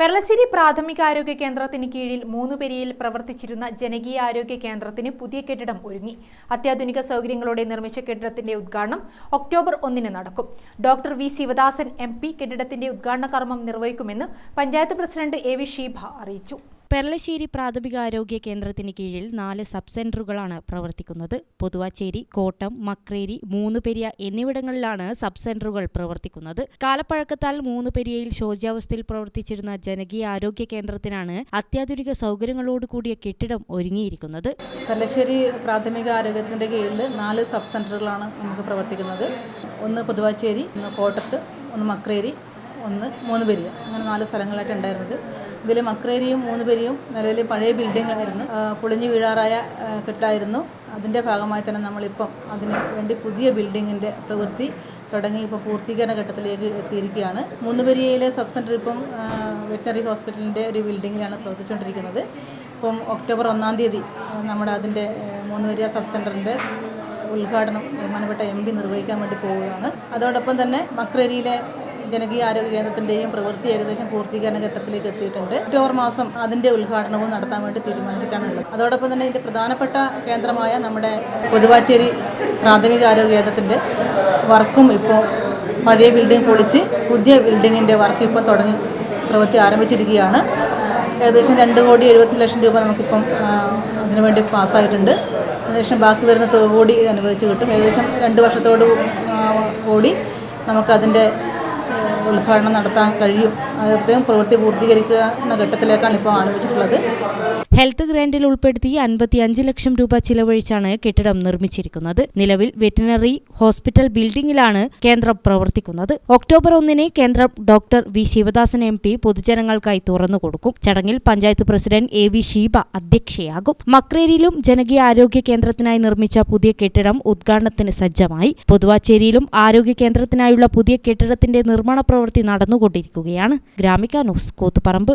പെർളശ്ശേരി പ്രാഥമികാരോഗ്യ കേന്ദ്രത്തിന് കീഴിൽ മൂന്നുപെരിയിൽ പ്രവർത്തിച്ചിരുന്ന ജനകീയ ആരോഗ്യ കേന്ദ്രത്തിന് പുതിയ കെട്ടിടം ഒരുങ്ങി. അത്യാധുനിക സൗകര്യങ്ങളോടെ നിർമ്മിച്ച കെട്ടിടത്തിന്റെ ഉദ്ഘാടനം ഒക്ടോബർ ഒന്നിന് നടക്കും. Doctor V Sivadasan M P കെട്ടിടത്തിന്റെ ഉദ്ഘാടന കർമ്മം നിർവഹിക്കുമെന്ന് പഞ്ചായത്ത് പ്രസിഡന്റ് എ വി അറിയിച്ചു. പെർളശ്ശേരി പ്രാഥമികാരോഗ്യ കേന്ദ്രത്തിന് കീഴിൽ നാല് സബ് സെന്ററുകളാണ് പ്രവർത്തിക്കുന്നത്. പൊതുവാച്ചേരി കോട്ടം മക്രേരി മൂന്നുപെരിയ എന്നിവിടങ്ങളിലാണ് സബ് സെന്ററുകൾ പ്രവർത്തിക്കുന്നത്. കാലപ്പഴക്കത്താൽ മൂന്നുപെരിയയിൽ ശോച്യാവസ്ഥയിൽ പ്രവർത്തിച്ചിരുന്ന ജനകീയ ആരോഗ്യ കേന്ദ്രത്തിനാണ് അത്യാധുനിക സൗകര്യങ്ങളോട് കൂടിയ കെട്ടിടം ഒരുങ്ങിയിരിക്കുന്നത്. പെർളശ്ശേരി പ്രാഥമിക ആരോഗ്യത്തിന്റെ കീഴിൽ നാല് സബ് സെന്ററുകളാണ് നമുക്ക് പ്രവർത്തിക്കുന്നത്. ഒന്ന് പൊതുവാച്ചേരി ഒന്ന് കോട്ടത്ത് ഒന്ന് മക്രേരി ഒന്ന് മൂന്നുപെരിയ. അങ്ങനെ നാല് സ്ഥലങ്ങളായിട്ട് ഉണ്ടായിരുന്നത്. ഇതിൽ മക്രേരിയും മൂന്ന് പേരെയും നിലവിൽ പഴയ ബിൽഡിങ്ങായിരുന്നു ആ, പൊളിഞ്ഞു വീഴാറായ കെട്ടായിരുന്നു അതിന്റെ ഭാഗമായി തന്നെ നമ്മളിപ്പം അതിന് വേണ്ടി പുതിയ ബിൽഡിങ്ങിന്റെ പ്രവൃത്തി തുടങ്ങി ഇപ്പോൾ പൂർത്തീകരണ ഘട്ടത്തിലേക്ക് എത്തിയിരിക്കുകയാണ്. മൂന്നുപെരിയയിലെ സബ് സെന്റർ ഇപ്പം വെറ്റിനറി ഹോസ്പിറ്റലിന്റെ ഒരു ബിൽഡിങ്ങിലാണ് പ്രവർത്തിച്ചുകൊണ്ടിരിക്കുന്നത്. ഇപ്പം ഒക്ടോബർ ഒന്നാം തീയതി നമ്മുടെ അതിന്റെ മൂന്നുപെരിയ സബ് സെന്ററിന്റെ ഉദ്ഘാടനം ബഹുമാനപ്പെട്ട എം പി നിർവഹിക്കാൻ വേണ്ടി പോവുകയാണ്. അതോടൊപ്പം തന്നെ മക്രേരിയിലെ ജനകീയ ആരോഗ്യ കേന്ദ്രത്തിന്റെയും പ്രവൃത്തി ഏകദേശം പൂർത്തീകരണ ഘട്ടത്തിലേക്ക് എത്തിയിട്ടുണ്ട്. ഒക്ടോബർ മാസം അതിന്റെ ഉദ്ഘാടനവും നടത്താൻ വേണ്ടി തീരുമാനിച്ചിട്ടാണുള്ളത്. അതോടൊപ്പം തന്നെ ഇതിന്റെ പ്രധാനപ്പെട്ട കേന്ദ്രമായ നമ്മുടെ പൊതുവാച്ചേരി പ്രാഥമിക ആരോഗ്യ കേന്ദ്രത്തിന്റെ വർക്കും ഇപ്പോൾ പഴയ ബിൽഡിംഗ് പൊളിച്ച് പുതിയ ബിൽഡിങ്ങിന്റെ വർക്ക് ഇപ്പോൾ തുടങ്ങി പ്രവൃത്തി ആരംഭിച്ചിരിക്കുകയാണ്. ഏകദേശം രണ്ട് കോടി എഴുപത്തി ലക്ഷം രൂപ നമുക്കിപ്പം അതിനു അതിനുവേണ്ടി പാസ്സായിട്ടുണ്ട്. അതിനുശേഷം ബാക്കി വരുന്ന തുക കൂടി അനുവദിച്ച് കിട്ടും. ഏകദേശം രണ്ട് വർഷത്തോട് കൂടി നമുക്കതിന്റെ ഉദ്ഘാടനം നടത്താൻ കഴിയും. അദ്ദേഹം പ്രവൃത്തി പൂർത്തീകരിക്കുക എന്ന ഘട്ടത്തിലേക്കാണ് ഇപ്പോൾ ആലോചിച്ചിട്ടുള്ളത് ഹെൽത്ത് ഗ്രാന്റിൽ ഉൾപ്പെടുത്തി അൻപത്തിയഞ്ച് ലക്ഷം രൂപ ചിലവഴിച്ചാണ് കെട്ടിടം നിർമ്മിച്ചിരിക്കുന്നത്. നിലവിൽ വെറ്റിനറി ഹോസ്പിറ്റൽ ബിൽഡിംഗിലാണ് കേന്ദ്രം പ്രവർത്തിക്കുന്നത്. ഒക്ടോബർ ഒന്നിന് കേന്ദ്രം doctor V Sivadasan M P പൊതുജനങ്ങൾക്കായി തുറന്നുകൊടുക്കും ചടങ്ങിൽ panchayat president A V Sheeba അധ്യക്ഷയാകും. മക്രേരിയിലും ജനകീയ ആരോഗ്യ കേന്ദ്രത്തിനായി നിർമ്മിച്ച പുതിയ കെട്ടിടം ഉദ്ഘാടനത്തിന് സജ്ജമായി. പൊതുവാച്ചേരിയിലും ആരോഗ്യ കേന്ദ്രത്തിനായുള്ള പുതിയ കെട്ടിടത്തിന്റെ നിർമ്മാണ പ്രവൃത്തി നടന്നുകൊണ്ടിരിക്കുകയാണ്. Gramika news Koothuparamba.